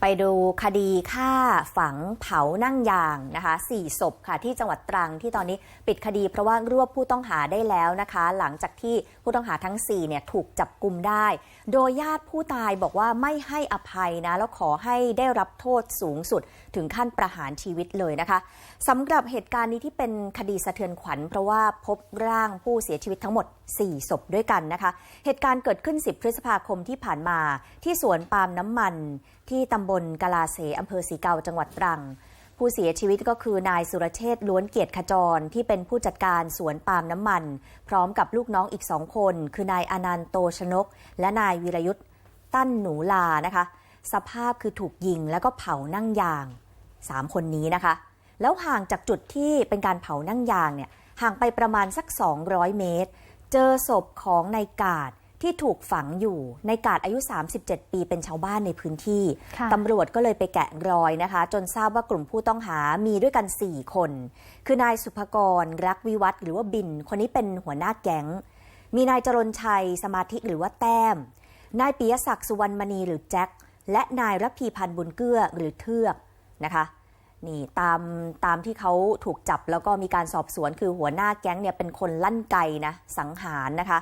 ไปดูคดีฆ่าฝังเผานั่งยางนะคะสี่ศพค่ะที่จังหวัดตรังที่ตอนนี้ปิดคดีเพราะว่ารวบผู้ต้องหาได้แล้วนะคะ หลังจากที่ผู้ต้องหาทั้ง4เนี่ยถูกจับกลุ่มได้ โดยญาติผู้ตายบอกว่าไม่ให้อภัยนะแล้วขอให้ได้รับโทษสูงสุดถึงขั้นประหารชีวิตเลยนะคะสำหรับเหตุการณ์นี้ที่เป็นคดีสะเทือนขวัญ เพราะว่าพบร่างผู้เสียชีวิตทั้งหมด 4 ศพด้วยกันนะคะ เหตุการณ์เกิดขึ้น 10 พฤษภาคมที่ผ่านมา ที่สวนปาล์มน้ำมัน ที่ตำบลกาลาเสอำเภอสีเกาจังหวัดตรัง ผู้เสียชีวิตก็คือนายสุรเชษล้วนเกียรติขจร ที่เป็นผู้จัดการสวนปาล์มน้ำมัน พร้อมกับลูกน้องอีกสองคน คือนายอนันต์โตชนก และนายวีรยุทธ์ตั้นหนูลานะคะ สภาพคือถูกยิงแล้วก็เผานั่งยาง 3 คนนี้นะคะ แล้วห่างจากจุดที่เป็นการเผานั่งยางเนี่ยห่างไปประมาณสัก 200 เมตร เจอศพของนายกาดที่ถูกฝังอยู่ในกาดอายุ 37 ปีเป็นชาวบ้านในพื้นที่ค่ะตำรวจก็เลยไปแกะรอยนะคะ จนทราบว่ากลุ่มผู้ต้องหามีด้วยกัน 4 คน คือนายสุภกร รักวิวัฒน์หรือว่าบิน คนนี้เป็นหัวหน้าแก๊ง มีนายจรนชัย สมาธิหรือว่าแต้ม นายปิยศักดิ์สุวรรณมณีหรือแจ็ค และนายระพีพันธ์บุญเกื้อหรือเทือกนะคะ นี่ตามตามที่เขาถูกจับแล้วก็มีการสอบสวนคือหัวหน้าแก๊งเนี่ยเป็นคนลั่นไกนะสังหารนะคะ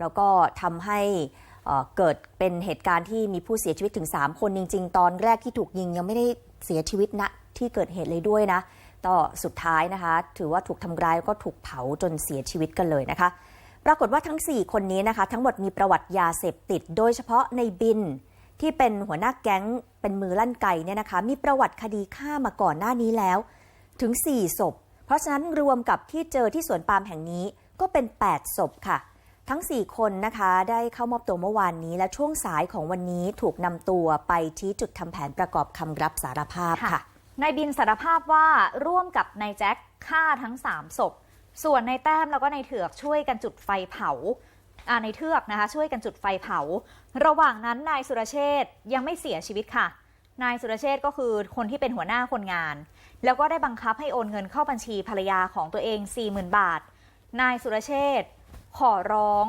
แล้วก็ทำให้เกิดเป็นเหตุการณ์ที่มีผู้เสียชีวิตถึง 3 คนจริง ๆ ตอนแรกที่ถูกยิงยังไม่ได้เสียชีวิตณที่เกิดเหตุเลยด้วยนะก็สุดท้ายนะคะ ถือว่าถูกทำร้ายแล้วก็ถูกเผาจนเสียชีวิตกันเลยนะคะ ปรากฏว่าทั้ง 4 คนนี้นะคะ ทั้งหมดมีประวัติยาเสพติด โดยเฉพาะในบิน ที่เป็นหัวหน้าแก๊งเป็นมือลั่นไก่เนี่ยนะคะ มีประวัติคดีฆ่ามาก่อนหน้านี้แล้วถึง 4 ศพ เพราะฉะนั้นรวมกับที่เจอที่สวนปาล์มแห่งนี้ก็เป็น 8 ศพค่ะ ทั้ง 4 คนนะคะได้เข้ามอบตัวเมื่อวานนี้ และช่วงสายของวันนี้ถูกนำตัวไปชี้จุดทำแผนประกอบคำรับสารภาพค่ะนายบินสารภาพว่าร่วมกับนายแจ็คฆ่าทั้ง 3 ศพ ส่วนนายแต้มแล้วก็นายเถือกช่วยกันจุดไฟเผา อ่านเทือกนะคะ ช่วยกันจุดไฟเผา ระหว่างนั้นนายสุรเชษยังไม่เสียชีวิตค่ะ นายสุรเชษก็คือคนที่เป็นหัวหน้าคนงาน แล้วก็ได้บังคับให้โอนเงินเข้าบัญชีภรรยาของตัวเอง 40,000 บาท นายสุรเชษขอร้อง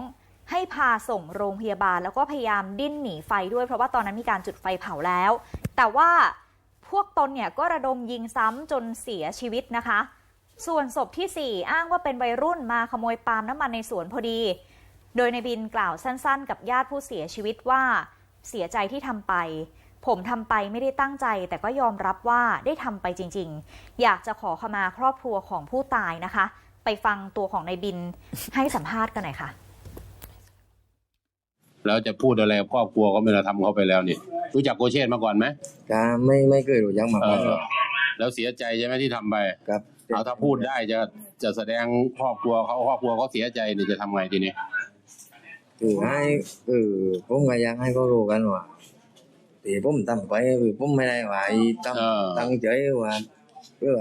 ให้พาส่งโรงพยาบาล แล้วก็พยายามดิ้นหนีไฟด้วย เพราะว่าตอนนั้นมีการจุดไฟเผาแล้ว แต่ว่าพวกตนเนี่ยก็ระดมยิงซ้ำจนเสียชีวิตนะคะ ส่วนศพที่ 4 อ้างว่าเป็นวัยรุ่นมาขโมยปาล์มน้ำมันในสวนพอดี โดยในบินกล่าวสั้นๆ กับญาติผู้เสียชีวิตว่า เสียใจที่ทำไป ผมทำไปไม่ได้ตั้งใจ แต่ก็ยอมรับว่าได้ทำไปจริง ๆ อยากจะขอขมาครอบครัวของผู้ตายนะคะ ไปฟังตัวของในบินให้สัมภาษณ์กันหน่อยค่ะแล้วจะพูดอะไรกับครอบครัวก็ไม่ได้ทำเขาไปแล้วนี่รู้จักโกเชตมาก่อนไหมก็ไม่ไม่เคยรู้จักมาเอก่อนอแล้วเสียใจใช่ไหมที่ทำไปครับเอาถ้าพูดได้จะจะแสดงครอบครัวเขาครอบครัวเขาเสียใจนี่จะทำไงทีนี้ คือให้คือผมก็อยากให้เขารู้กันว่าที่ผมทำไปคือผมไม่ได้ว่าไอ้ตั้งเออ ตั้งใจว่าเพื่อ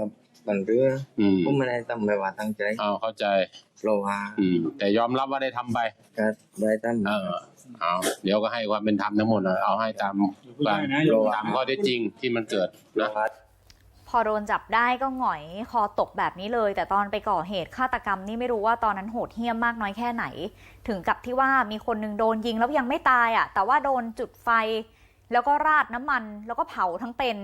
บันเรืออืมผมไม่ได้ทำไปว่าตั้งใจเอาเข้าใจ เพราะว่าอืม แต่ยอมรับว่าได้ทำไป ก็ได้ทำเออ เอาเดี๋ยวก็ให้ความเป็นธรรมทั้งหมดนะเอาให้ตามตามตามข้อเท็จจริงที่มันเกิดเพนะราะว่า พอโดนจับได้ก็หงอยคอตกแบบนี้เลย แต่ตอนไปก่อเหตุฆาตกรรมนี่ไม่รู้ว่าตอนนั้นโหดเหี้ยมมากน้อยแค่ไหน ถึงกับที่ว่ามีคนหนึงโดนยิงแล้วยังไม่ตายอะ แต่ว่าโดนจุดไฟ แล้วก็ราดน้ำมัน แล้วก็เผาทั้งเป็น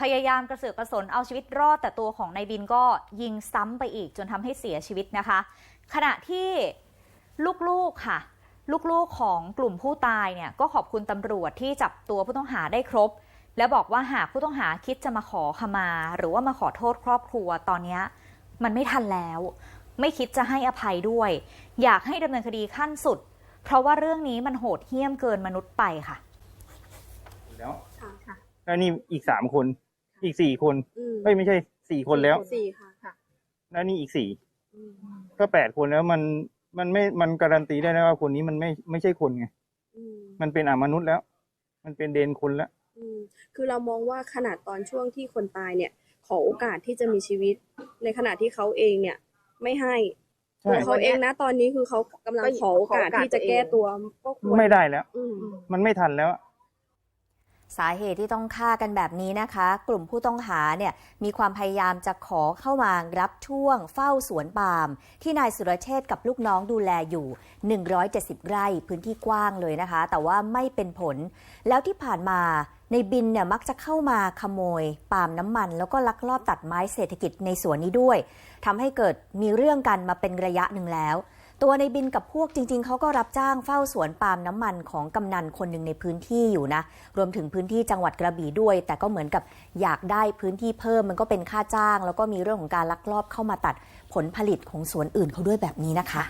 พยายามกระเสือกกระสนเอาชีวิตรอด แต่ตัวของนายบินก็ยิงซ้ำไปอีกจนทำให้เสียชีวิตนะคะ ขณะที่ลูกๆค่ะ ลูกๆของกลุ่มผู้ตายเนี่ยก็ขอบคุณตำรวจที่จับตัวผู้ต้องหาได้ครบ และบอกว่าหากผู้ต้องหาคิดจะมาขอขมา หรือว่ามาขอโทษครอบครัวตอนเนี้ยมันไม่ทันแล้ว ไม่คิดจะให้อภัยด้วย อยากให้ดำเนินคดีขั้นสุด เพราะว่าเรื่องนี้มันโหดเหี้ยมเกินมนุษย์ไปค่ะ แล้วค่ะค่ะแล้วนี่อีกสามคน อีกสี่คนอืมเอ้ยไม่ใช่สี่คนแล้วสี่ค่ะค่ะแล้วนี่อีกสี่อืมก็แปดคนแล้วมันมันไม่มันการันตีได้นะว่าคนนี้มันไม่ไม่ใช่คนไงอืมมันเป็นอมนุษย์แล้ว มันเป็นเดนคนแล้วอืม คือเรามองว่าขนาดตอนช่วงที่คนตายเนี่ย ขอโอกาสที่จะมีชีวิต ในขณะที่เขาเองเนี่ย ไม่ให้ใช่ ตัวเขาเองนะตอนนี้คือเขากำลังขอโอกาสที่จะแก้ตัวก็ควรไม่ได้แล้ว อืม มันไม่ทันแล้ว สาเหตุที่ต้องฆ่ากันแบบนี้นะคะ กลุ่มผู้ต้องหาเนี่ยมีความพยายามจะขอเข้ามารับช่วง เฝ้าสวนปาล์มที่นายสุรเชษกับลูกน้องดูแลอยู่ 170 ไร่พื้นที่กว้างเลยนะคะ แต่ว่าไม่เป็นผล แล้วที่ผ่านมาในบินเนี่ยมักจะเข้ามาขโมยปาล์มน้ำมัน แล้วก็ลักลอบตัดไม้เศรษฐกิจในสวนนี้ด้วยทำให้เกิดมีเรื่องกันมาเป็นระยะหนึ่งแล้ว ตัวในบินกับพวกจริง ๆ เขาก็รับจ้างเฝ้าสวนปาล์มน้ำมันของกำนันคนหนึ่งในพื้นที่อยู่นะ รวมถึงพื้นที่จังหวัดกระบี่ด้วย แต่ก็เหมือนกับอยากได้พื้นที่เพิ่มมันก็เป็นค่าจ้าง แล้วก็มีเรื่องของการลักลอบเข้ามาตัดผลผลิตของสวนอื่นเขาด้วยแบบนี้นะคะ